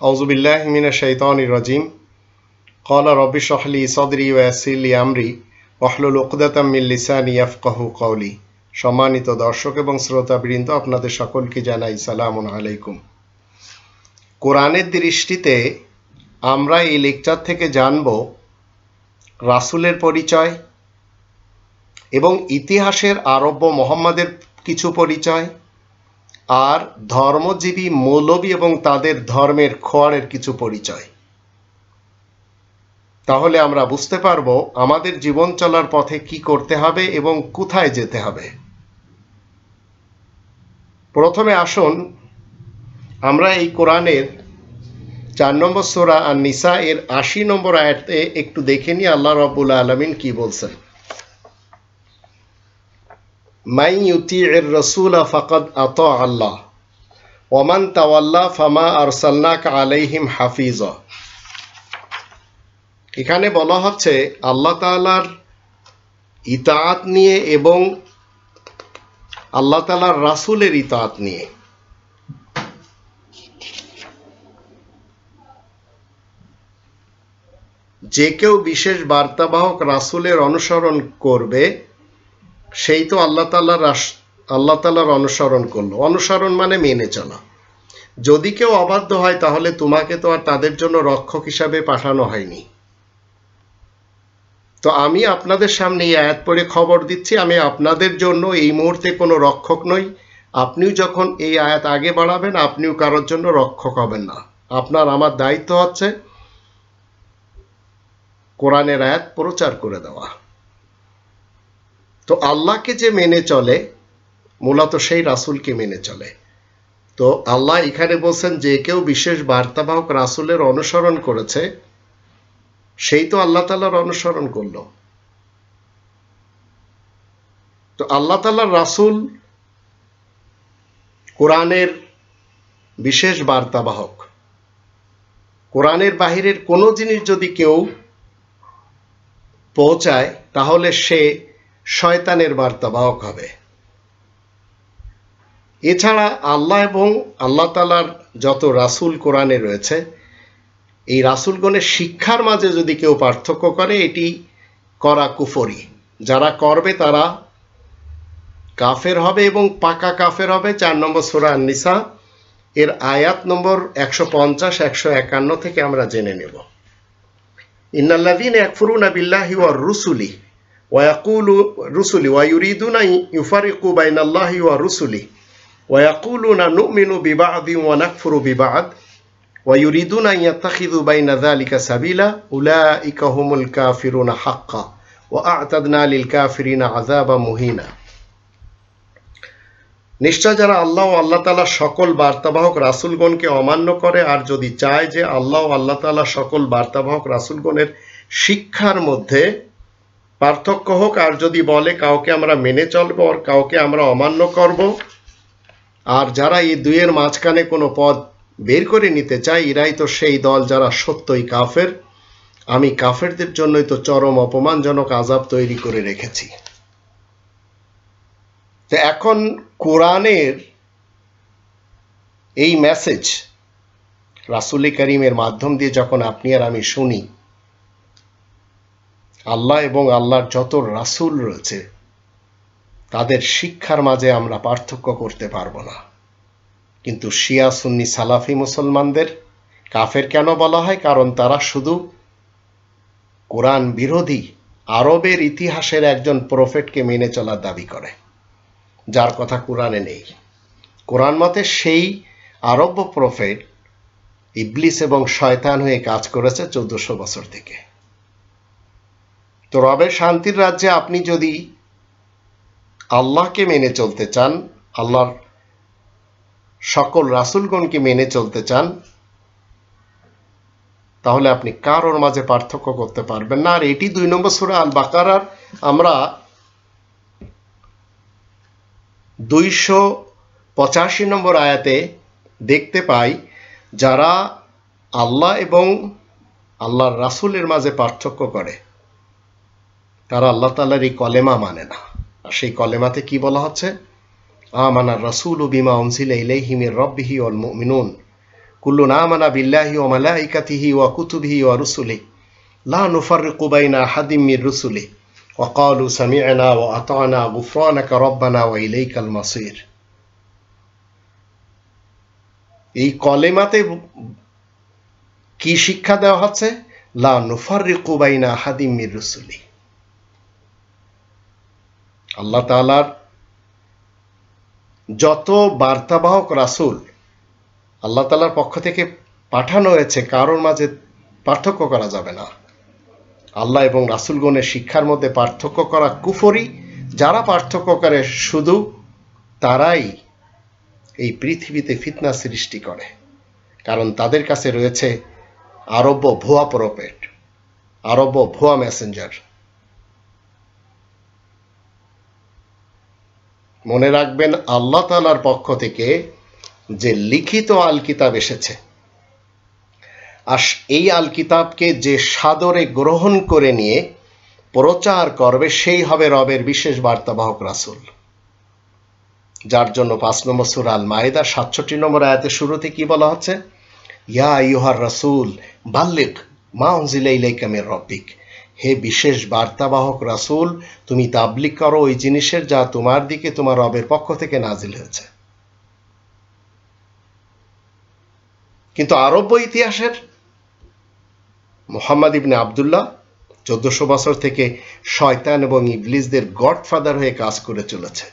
আউজুবিল্লাহ মিনা শৈতান রাজিম। কলা রবি শহলি সদরি ওয়াসিলি আমরি ওহলুল উকদাতাম মিল্লিসানি আফকাহ কৌলি সম্মানিত দর্শক এবং শ্রোতাবৃন্দ, আপনাদের সকলকে জানাই সালাম আলাইকুম। কোরআনের দৃষ্টিতে আমরা এই লেকচার থেকে জানব রাসুলের পরিচয় এবং ইতিহাসের আরব্য মোহাম্মদের কিছু পরিচয় আর ধর্মজীবী মৌলবী এবং তাদের ধর্মের খোয়ারের কিছু পরিচয়। তাহলে আমরা বুঝতে পারব আমাদের জীবন চলার পথে কি করতে হবে এবং কোথায় যেতে হবে। প্রথমে আসুন, আমরা এই কোরআনের চার নম্বর সোরা আর নিসা এর আশি নম্বর আয়াতে একটু দেখে নিই আল্লাহ রব্বুল আলমিন কি বলছেন। মাই ইউতির রসুল ফকদ আত আল্লাহ ওমান তাওয়াল্লা ফামা আরসাল্লাক আলাইহিম হাফিজ। এখানে বলা হচ্ছে, আল্লাহ তাআলার ইতাআত নিয়ে এবং আল্লাহ তাআলার রাসূলের ইতাআত নিয়ে। যে কেউ বিশেষ বার্তাবাহক রাসুলের অনুসরণ করবে সেই তো আল্লাহ তাল্লাহ আল্লাহ তাল্লাহর অনুসরণ করল। অনুসরণ মানে মেনে চলা। যদি কেউ অবাধ্য হয়, তাহলে তোমাকে তো আর তাদের জন্য রক্ষক হিসাবে পাঠানো হয়নি। তো আমি আপনাদের সামনে এই আয়াত পড়ে খবর দিচ্ছি, আমি আপনাদের জন্য এই মুহূর্তে কোনো রক্ষক নই। আপনিও যখন এই আয়াত আগে বাড়াবেন, আপনিও কারোর জন্য রক্ষক হবেন না। আপনার আমার দায়িত্ব হচ্ছে কোরআনের আয়াত প্রচার করে দেওয়া। তো আল্লাহকে যে মেনে চলে, মূলত সেই রাসুলকে মেনে চলে। তো আল্লাহ এখানে বলছেন যে কেউ বিশেষ বার্তাবাহক রাসুলের অনুসরণ করেছে, সেই তো আল্লাহ তালার অনুসরণ করল। তো আল্লাহ তালার রাসুল কোরআনের বিশেষ বার্তাবাহক কোরআনের বাহিরের কোনো জিনিস যদি কেউ পৌঁছায়, তাহলে সে শয়তানের বার্তাবাহক হবে। এছাড়া আল্লাহ এবং আল্লাহ তালার যত রাসুল কোরআনে রয়েছে, এই রাসুলগণের শিক্ষার মাঝে যদি কেউ পার্থক্য করে, এটি করা কুফরি। যারা করবে তারা কাফের হবে এবং পাকা কাফের হবে। চার নম্বর সোরা নিসা এর আয়াত নম্বর একশো পঞ্চাশ, একশো একান্ন থেকে আমরা জেনে নেব। ইন্নাল্লাদিন একফুরুনা বিল্লাহি ওয়ার রুসুলি ويقول رسلي ويريدون أن يفرقوا بين الله ورسله ويقولون نؤمن ببعض ونكفر ببعض ويريدون أن يتخذوا بين ذلك سبيلا أولئك هم الكافرون حقا وأعتدنا للكافرين عذابا مهينا নিশ্চয় যারা আল্লাহ ও আল্লাহ তালা সকল বার্তাবাহক রাসুলগণকে অমান্য করে আর যদি চায় যে আল্লাহ ও আল্লাহ তালা সকল বার্তাবাহক রাসুলগণের শিক্ষার মধ্যে পার্থক্য হোক, আর যদি বলে কাউকে আমরা মেনে চলবো আর কাউকে আমরা অমান্য করব, আর যারা এই দুইয়ের মাঝখানে কোনো পদ বের করে নিতে চায়, এরাই তো সেই দল যারা সত্যই কাফের। আমি কাফেরদের জন্যই তো চরম অপমানজনক আজাব তৈরি করে রেখেছি। তো এখন কোরআনের এই মেসেজ রাসুলি করিমের মাধ্যম দিয়ে যখন আপনি আর আমি শুনি আল্লাহ এবং আল্লাহর যত রাসুল রয়েছে, তাদের শিক্ষার মাঝে আমরা পার্থক্য করতে পারব না। কিন্তু শিয়া, সুন্নি, সালাফি মুসলমানদের কাফের কেন বলা হয়? কারণ তারা শুধু কোরআন বিরোধী আরবের ইতিহাসের একজন প্রফেটকে মেনে চলার দাবি করে, যার কথা কোরআনে নেই। কোরআন মতে সেই আরব্য প্রফেট ইবলিস এবং শয়তান হয়ে কাজ করেছে চোদ্দশো বছর থেকে। তো রবের শান্তির রাজ্যে আপনি যদি আল্লাহকে মেনে চলতে চান, আল্লাহর সকল রাসুলগণকে মেনে চলতে চান, তাহলে আপনি কারোর মাঝে পার্থক্য করতে পারবেন না। আর এটি দুই নম্বর সুরা আল বাকারার আমরা দুইশো পঁচাশি নম্বর আয়াতে দেখতে পাই, যারা আল্লাহ এবং আল্লাহর রাসুলের মাঝে পার্থক্য করে। তারা আল্লাহ তাল্লাহর এই কলেমা মানে না। আর সেই কলেমাতে কি বলা হচ্ছে? আমানা রসুল বিমা অনসিল ইলাইহিমির রব্বিহি অল মিনুন কুল্লু না মানা বিল্লাহি ও মালাইকাতিহি ও কুতুবিহি ও রুসুলি লা নুফাররিকু বাইনা হাদিম মির রুসুলি ওয়া ক্বালু সামি'না ওয়া আতা'না গুফরানাকা রব্বানা ইলেই ইলাইকাল মাসির। এই কলেমাতে কি শিক্ষা দেওয়া হচ্ছে? লা নুফার বাইনা হাদিম মির রুসুলি আল্লাহ তাআলার যত বার্তাবাহক রাসূল আল্লাহ তাআলার পক্ষ থেকে পাঠানো হয়েছে, কারোর মাঝে পার্থক্য করা যাবে না। আল্লাহ এবং রাসূলগণের শিক্ষার মধ্যে পার্থক্য করা কুফরি, যারা পার্থক্য করে শুধু তারাই এই পৃথিবীতে ফিতনা সৃষ্টি করে। কারণ তাদের কাছে রয়েছে আরব্য ভুয়া প্রপেট, আরব্য ভুয়া মেসেঞ্জার। মনে রাখবেন, আল্লাহ তালার পক্ষ থেকে যে লিখিত আল কিতাব এসেছে আর এই আল কিতাবকে যে সাদরে গ্রহণ করে নিয়ে প্রচার করবে, সেই হবে রবের বিশেষ বার্তাবাহক রাসূল। যার জন্য পাঁচ নম্বর সুর আল মায়েদার সাতষট্টি নম্বর আয়াতের শুরুতে কি বলা হচ্ছে? ইয়া ইউহার রাসুল বাল্লিক মা উনজিলা ইলাইকা রব্বিক। হে বিশেষ বার্তাবাহক রাসুল, তুমি তাবলিক করো ওই জিনিসের যা তোমার দিকে তোমার রবের পক্ষ থেকে নাজিল হয়েছে। কিন্তু আরব্য ইতিহাসের মোহাম্মদ ইবনে আবদুল্লাহ চোদ্দশো বছর থেকে শয়তান এবং ইবলিসদের গডফাদার হয়ে কাজ করে চলেছে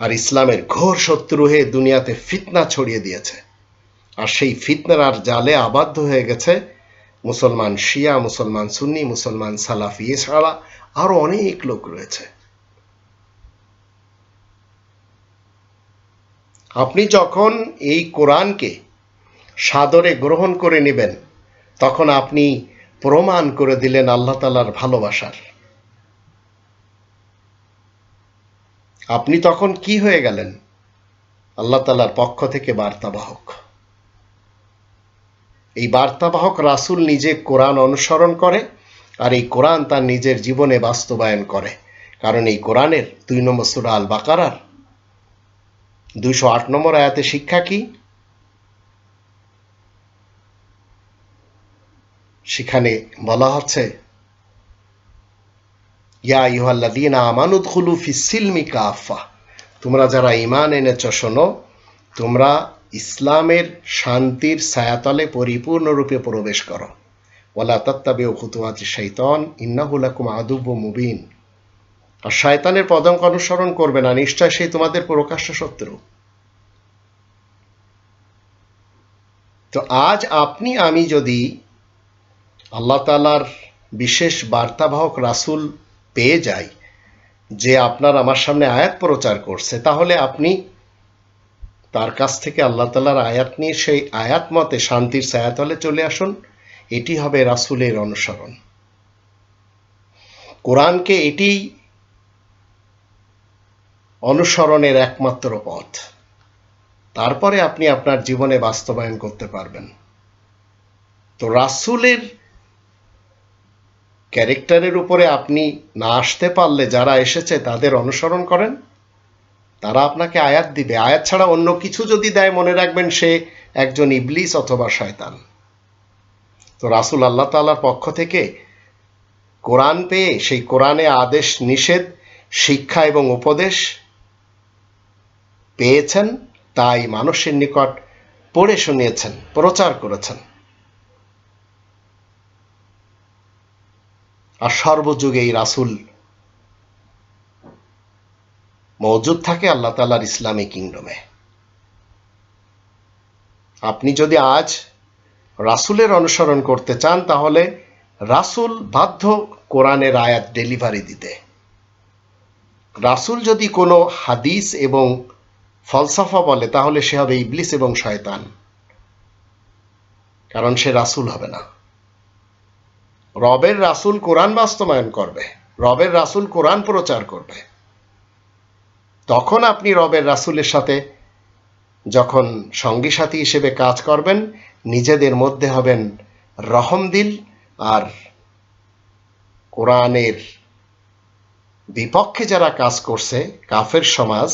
আর ইসলামের ঘোর শত্রু হয়ে দুনিয়াতে ফিতনা ছড়িয়ে দিয়েছে। আর সেই ফিতনার আর জালে আবদ্ধ হয়ে গেছে মুসলমান শিয়া, মুসলমান সুন্নি, মুসলমান সালাফি, এছাড়া আরও অনেক লোক রয়েছে। আপনি যখন এই কোরআনকে সাদরে গ্রহণ করে নেবেন, তখন আপনি প্রমাণ করে দিলেন আল্লাহ তালার ভালোবাসার। আপনি তখন কি হয়ে গেলেন? আল্লাহ তালার পক্ষ থেকে বার্তাবাহক। এই বার্তাবাহক রাসুল নিজে কোরআন অনুসরণ করে আর এই কোরআন তার নিজের জীবনে বাস্তবায়ন করে। কারণ এই কোরআনের দুই নম্বর সুরা আল বাকারার দুইশো আট নম্বর আয়াতে শিক্ষা কি? সেখানে বলা হচ্ছে, ইয়া ইহাল্লাদিনা আমানুদ খুলু ফিসিলমি কাফা তোমরা যারা ইমান এনেছ, শোনো, তোমরা ইসলামের শান্তির ছায়াতলে পরিপূর্ণরূপে প্রবেশ করো। ওলা তত্তাবে খুতুয়াতি শৈতন ইন্নাহুলাকুম আদুব্য মুবিন। আর শয়তানের পদঙ্ক অনুসরণ করবে না, নিশ্চয় সেই তোমাদের প্রকাশ্য শত্রু। তো আজ আপনি, আমি যদি আল্লাহ তালার বিশেষ বার্তাবাহক রাসুল পেয়ে যাই, যে আপনার আমার সামনে আয়াত প্রচার করছে, তাহলে আপনি তার কাছ থেকে আল্লাহ তালার আয়াত নিয়ে সেই আয়াত মতে শান্তির ছায়াতলে চলে আসুন। এটি হবে রাসুলের অনুসরণ। কোরআনকে এটি অনুসরণের একমাত্র পথ। তারপরে আপনি আপনার জীবনে বাস্তবায়ন করতে পারবেন। তো রাসুলের ক্যারেক্টারের উপরে আপনি না আসতে পারলে যারা এসেছে তাদের অনুসরণ করেন। তারা আপনাকে আয়াত দিবে। আয়াত ছাড়া অন্য কিছু যদি দেয়, মনে রাখবেন সে একজন ইবলিস অথবা শয়তান। তো রাসুল আল্লাহ তাল্লার পক্ষ থেকে কোরআন পেয়ে, সেই কোরআনে আদেশ, নিষেধ, শিক্ষা এবং উপদেশ পেয়েছেন, তাই মানুষের নিকট পড়ে শুনিয়েছেন, প্রচার করেছেন। আর সর্বযুগে এই রাসুল মজুদ থাকে আল্লাহ তালার ইসলামী কিংডমে। আপনি যদি আজ রাসুলের অনুসরণ করতে চান, তাহলে রাসুল বাধ্য কোরআনের আয়াত ডেলিভারি দিতে। রাসুল যদি কোনো হাদিস এবং ফলসাফা বলে, তাহলে সে হবে ইবলিস এবং শয়তান। কারণ সে রাসুল হবে না। রবের রাসুল কোরআন বাস্তবায়ন করবে। রবের রাসুল কোরআন প্রচার করবে। তখন আপনি রবের রাসুলের সাথে যখন সঙ্গী সাথী হিসেবে কাজ করবেন, নিজেদের মধ্যে হবেন রহমদিল আর কোরআনের বিপক্ষে যারা কাজ করছে, কাফের সমাজ,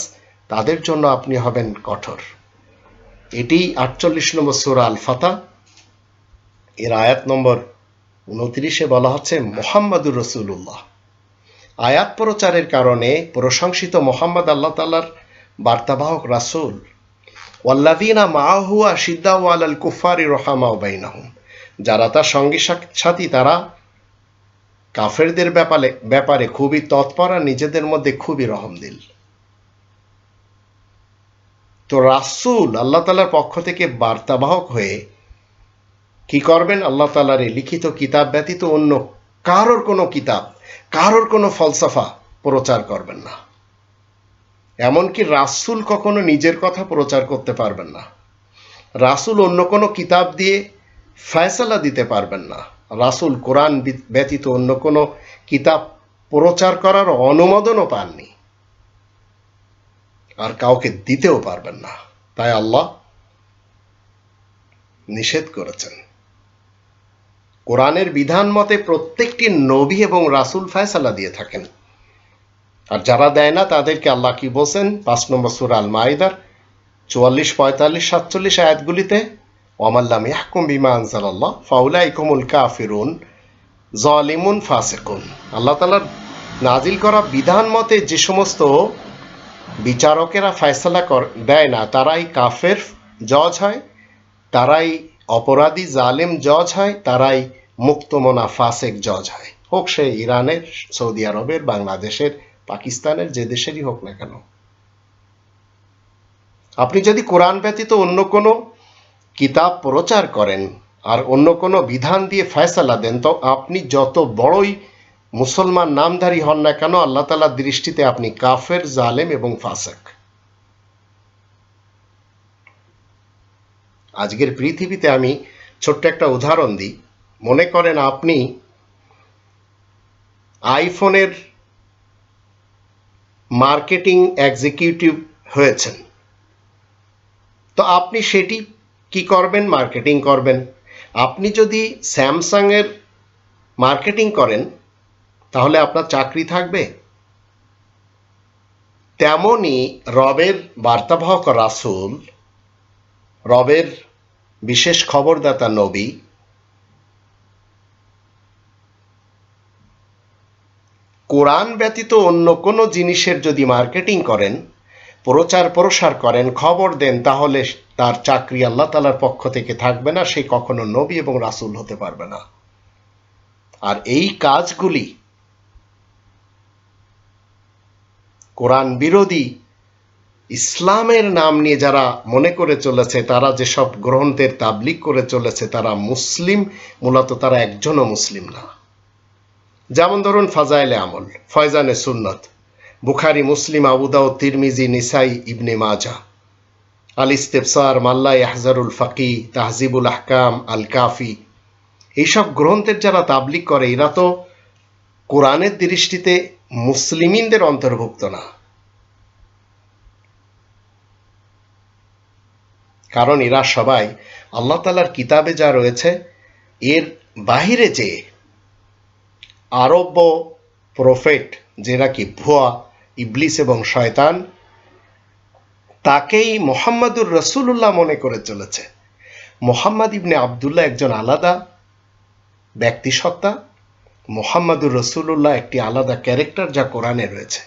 তাদের জন্য আপনি হবেন কঠোর। এটি আটচল্লিশ নম্বর সুরা আল ফাতা এর আয়াত নম্বর উনত্রিশে বলা হচ্ছে মোহাম্মদুর রসুল্লাহ আয়াত প্রচারের কারণে প্রশংসিত মোহাম্মদ আল্লাহ তাল্লার বার্তাবাহক রাসুল ওয়াল্লাদিনা মাহুয়া সিদ্দা ওয়াল আল কুফারি রহামা বাইনাহুম, যারা তার সঙ্গী সাথী তারা কাফেরদের ব্যাপারে ব্যাপারে খুবই তৎপর আর নিজেদের মধ্যে খুবই রহমদিল। তো রাসুল আল্লাহ তালার পক্ষ থেকে বার্তাবাহক হয়ে কি করবেন? আল্লাহ তালার এই লিখিত কিতাব ব্যতীত অন্য কারোর কোনো কিতাব, কারোর কোনো ফলসাফা প্রচার করবেন না। এমনকি রাসুল কখনো নিজের কথা প্রচার করতে পারবেন না। রাসুল অন্য কোনো কিতাব দিয়ে ফয়সালা দিতে পারবেন না। রাসুল কোরআন ব্যতীত অন্য কোনো কিতাব প্রচার করার অনুমোদনও পাননি। আর কাউকে দিতেও পারবেন না। তাই আল্লাহ নিষেধ করেছেন। কোরআনের বিধান মতে প্রত্যেকটি নবী এবং রাসুল ফায়সালা দিয়ে থাকেন। আর যারা দেয় না, তাদেরকে আল্লাহ কি বলছেন? পাঁচ নম্বর সুর আল মাইদার চুয়াল্লিশ, পঁয়তাল্লিশ, সাতচল্লিশ আয়াতগুলিতে ওমাল্লাম ইয়াহকুম বিমা আনসালাল্লাহ ফাউলা ইকমুল কাফিরুন জলিমুন ফাসেকুন। আল্লাহ তালার নাজিল করা বিধান মতে যে সমস্ত বিচারকেরা ফয়সলা দেয় না, তারাই কাফের, জজ হয়, তারাই অপরাধী জালেম জজ হয়, তারাই মুক্তমনা ফাসেক জজ হয়। হোক সে ইরানের, সৌদি আরবের, বাংলাদেশের, পাকিস্তানের, যে দেশেরই হোক না কেন। আপনি যদি কোরআন ব্যতীত অন্য কোনো কিতাব প্রচার করেন আর অন্য কোনো বিধান দিয়ে ফয়সালা দেন, তো আপনি যত বড়ই মুসলমান নামধারী হন না কেন, আল্লাহ তালার দৃষ্টিতে আপনি কাফের, জালেম এবং ফাসেক। আজকের পৃথিবীতে আমি ছোট্ট একটা উদাহরণ দিই। মনে করেন আপনি আইফোনের মার্কেটিং এক্সিকিউটিভ হয়েছেন। তো আপনি সেটি কি করবেন? মার্কেটিং করবেন। আপনি যদি স্যামসাংয়ের মার্কেটিং করেন, তাহলে আপনার চাকরি থাকবে। তেমনই রবের বার্তাবাহক রাসুল রবের বিশেষ খবরদাতা নবী। কোরআন ব্যতীত অন্য কোনো জিনিসের যদি মার্কেটিং করেন, প্রচার প্রসার করেন, খবর দেন, তাহলে তার চাকরি আল্লাহ তালার পক্ষ থেকে থাকবে না, সে কখনো নবী এবং রাসুল হতে পারবে না। আর এই কাজগুলি কোরআন বিরোধী ইসলামের নাম নিয়ে যারা মনে করে চলেছে, তারা যেসব গ্রন্থের তাবলিক করে চলেছে, তারা মুসলিম, মূলত তারা একজনও মুসলিম না। যেমন ধরুন ফাজাইলে আমল, ফয়জানে সুন্নত, বুখারি, মুসলিম আবুদাউ তিরমিজি, নিসাই, ইবনে মাজা আল ইস্তেফসার মাল্লা ইয়াহজারুল ফাকি, তাহজিবুল আহকাম আল কাফি এইসব গ্রন্থের যারা তাবলিক করে, এরা তো কোরআনের দৃষ্টিতে মুসলিমিনদের অন্তর্ভুক্ত না। কারণ এরা সবাই আল্লাহ তালার কিতাবে যা রয়েছে, এর বাহিরে যে আরব্য প্রফেট যেরা কি ভুয়া, ইবলিস এবং শয়তান, তাকেই মোহাম্মদুর রসুল্লাহ মনে করে চলেছে। মোহাম্মদ ইবনে আবদুল্লাহ একজন আলাদা ব্যক্তিসত্তা, মোহাম্মদুর রসুল্লাহ একটি আলাদা ক্যারেক্টার যা কোরআনে রয়েছে।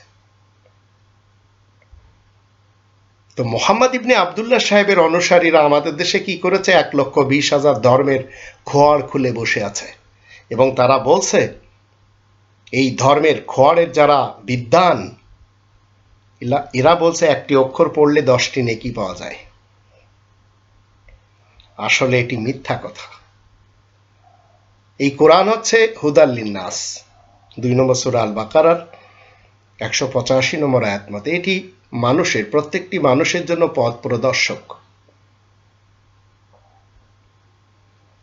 তো মোহাম্মদ ইবনে আবদুল্লাহ সাহেবের অনুসারীরা আমাদের দেশে কি করেছে? এক লক্ষ বিশ হাজার ধর্মের খোয়ার খুলে বসে আছে। এবং তারা বলছে, এই ধর্মের খোয়ারের যারা বিদ্যান এরা বলছে একটি অক্ষর পড়লে দশটি নেকি পাওয়া যায়। আসলে এটি মিথ্যা কথা। এই কোরআন হচ্ছে হুদাল্লিনাস দুই নম্বর সুরা আল বাকারার একশো পঁচাশি নম্বর আয়াত মতে এটি মানুষের, প্রত্যেকটি মানুষের জন্য পথ প্রদর্শক।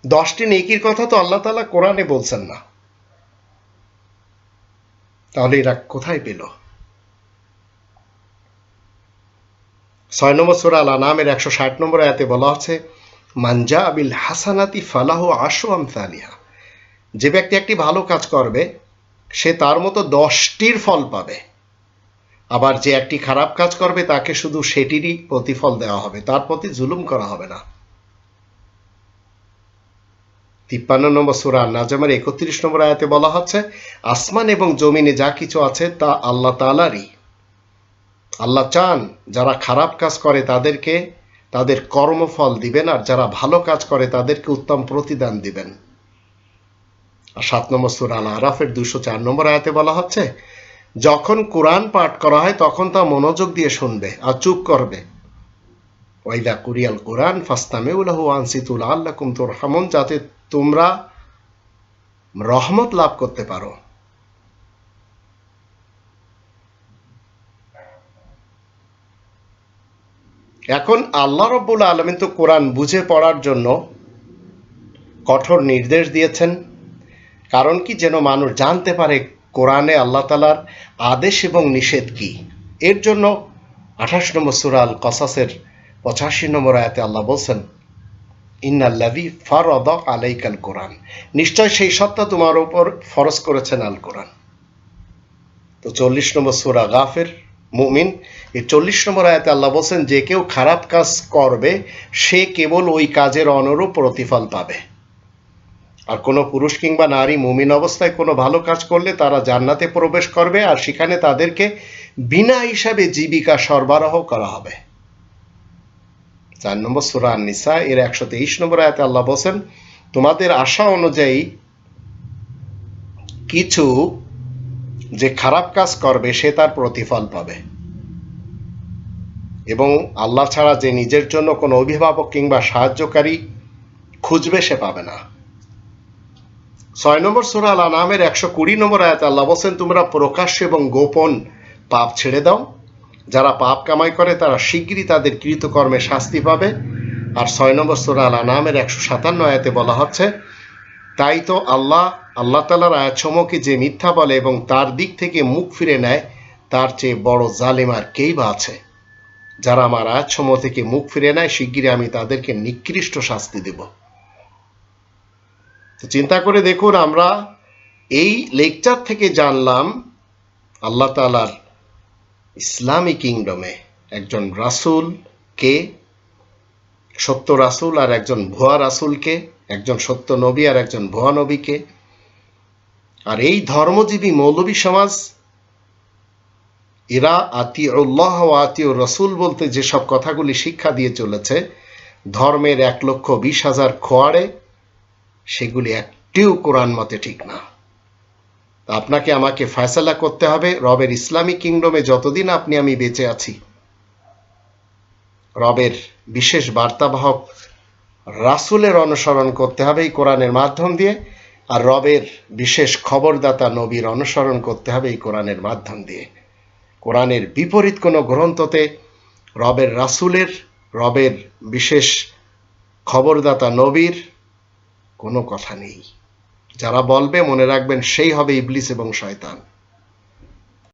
দশটি নেকির কথা তো আল্লাহ তালা কোরআনে বলছেন না। তাহলে এরা কোথায় পেল? ছয় নম্বর সুরা আল আনামের একশো ষাট নম্বর আয়াতে বলা আছে মানজা আবিল হাসানাতি ফালাহ আশু আমসালিহা যে ব্যক্তি একটি ভালো কাজ করবে সে তার মতো দশটির ফল পাবে। আবার যে একটি খারাপ কাজ করবে, তাকে শুধু সেটিরই প্রতিফল দেওয়া হবে, তার প্রতি জুলুম করা হবে না। তিপ্পান্ন নম্বর সুরা নাজামের একত্রিশ নম্বর আয়াতে বলা হচ্ছে, আসমান এবং জমিনে যা কিছু আছে, তা আল্লাহ তালারই আল্লাহ চান যারা খারাপ কাজ করে, তাদেরকে, তাদের কর্মফল দিবেন, আর যারা ভালো কাজ করে, তাদেরকে উত্তম প্রতিদান দিবেন। সাত নম্বর সুরা আল আরাফের দুশো চার নম্বর আয়াতে বলা হচ্ছে, যখন কোরআন পাঠ করা হয় তখন তা মনোযোগ দিয়ে শুনবে আর চুপ করবে। ওয়াইদা কুরিয়াল কোরআন ফাস্তামে উলাহু আনসিতুল আল্লাকুম তোর হামন যাতে তোমরা রহমত লাভ করতে পারো। এখন আল্লাহ রব্বুল আলমিন তো কোরআন বুঝে পড়ার জন্য কঠোর নির্দেশ দিয়েছেন। কারণ কি যেন মানুষ জানতে পারে কোরআনে আল্লাহ তালার আদেশ এবং নিষেধ কি। এর জন্য আঠাশ নম্বর সুরাল কসাসের পঁচাশি নম্বর আয়াতে আল্লাহ বলছেন ইন্নাল্লাদি ফারদ আলাইকাল কোরআন। নিশ্চয় সেই সত্তা তোমার উপর ফরজ করেছেন আল কোরআন। তো চল্লিশ নম্বর সুরা গাফের মুমিন, এই চল্লিশ নম্বর আয়াতে আল্লাহ বলছেন, যে কেউ খারাপ কাজ করবে, সে কেবল ওই কাজের অনুরূপ প্রতিফল পাবে। আর কোনো পুরুষ কিংবা নারী মুমিন অবস্থায় কোনো ভালো কাজ করলে তারা জান্নাতে প্রবেশ করবে আর সেখানে তাদেরকে বিনা হিসাবে জীবিকা সরবরাহ করা হবে। চার নম্বর সুরা নিসা এর একশো তেইশ নম্বর আয়াতে আল্লাহ বলছেন, তোমাদের আশা অনুযায়ী কিছু যে খারাপ কাজ করবে সে তার প্রতিফল পাবে। এবং আল্লাহ ছাড়া যে নিজের জন্য কোনো অভিভাবক কিংবা সাহায্যকারী খুঁজবে সে পাবে না। ছয় নম্বর সুরা আল আনামের একশো কুড়ি নম্বর আয়াত আল্লাহ বলছেন, তোমরা প্রকাশ্য এবং গোপন পাপ ছেড়ে দাও। যারা পাপ কামাই করে, তারা শিগগিরই তাদের কৃতকর্মে শাস্তি পাবে। আর ছয় নম্বর সুরা আল আনামের একশো সাতান্ন আয়াতে বলা হচ্ছে, তাই তো আল্লাহ আল্লাহ তালার আয়াতসমূহকে যে মিথ্যা বলে এবং তার দিক থেকে মুখ ফিরে নেয়, তার চেয়ে বড় জালেম আর কেই বা আছে? যারা আমার আয়াতসমূহ থেকে মুখ ফিরে নেয়, শিগগিরই আমি তাদেরকে নিকৃষ্ট শাস্তি দেব। তো চিন্তা করে দেখুন, আমরা এই লেকচার থেকে জানলাম আল্লাহ তালার ইসলামী কিংডমে একজন রাসুল কে, সত্য রাসুল আর একজন ভুয়া রাসুলকে একজন সত্য নবী আর একজন ভুয়া নবীকে আর এই ধর্মজীবী মৌলবী সমাজ, এরা আতিউল্লাহ ও আতিউ রসুল বলতে যেসব কথাগুলি শিক্ষা দিয়ে চলেছে, ধর্মের এক লক্ষ বিশ হাজার খোয়াড়ে সেগুলি একটিও কোরআন মতে ঠিক না। আপনাকে আমাকে ফয়সালা করতে হবে, রবের ইসলামিক কিংডমে যতদিন আপনি আমি বেঁচে আছি। রবের বিশেষ বার্তাবাহক রাসুলের অনুসরণ করতে হবে এই কোরআনের মাধ্যম দিয়ে, আর রবের বিশেষ খবরদাতা নবীর অনুসরণ করতে হবে এই কোরআনের মাধ্যম দিয়ে। কোরআনের বিপরীত কোনো গ্রন্থতে রবের রাসুলের, রবের বিশেষ খবরদাতা নবীর কোনো কথা নেই। যারা বলবে মনে রাখবেন সেই হবে ইবলিস এবং শয়তান।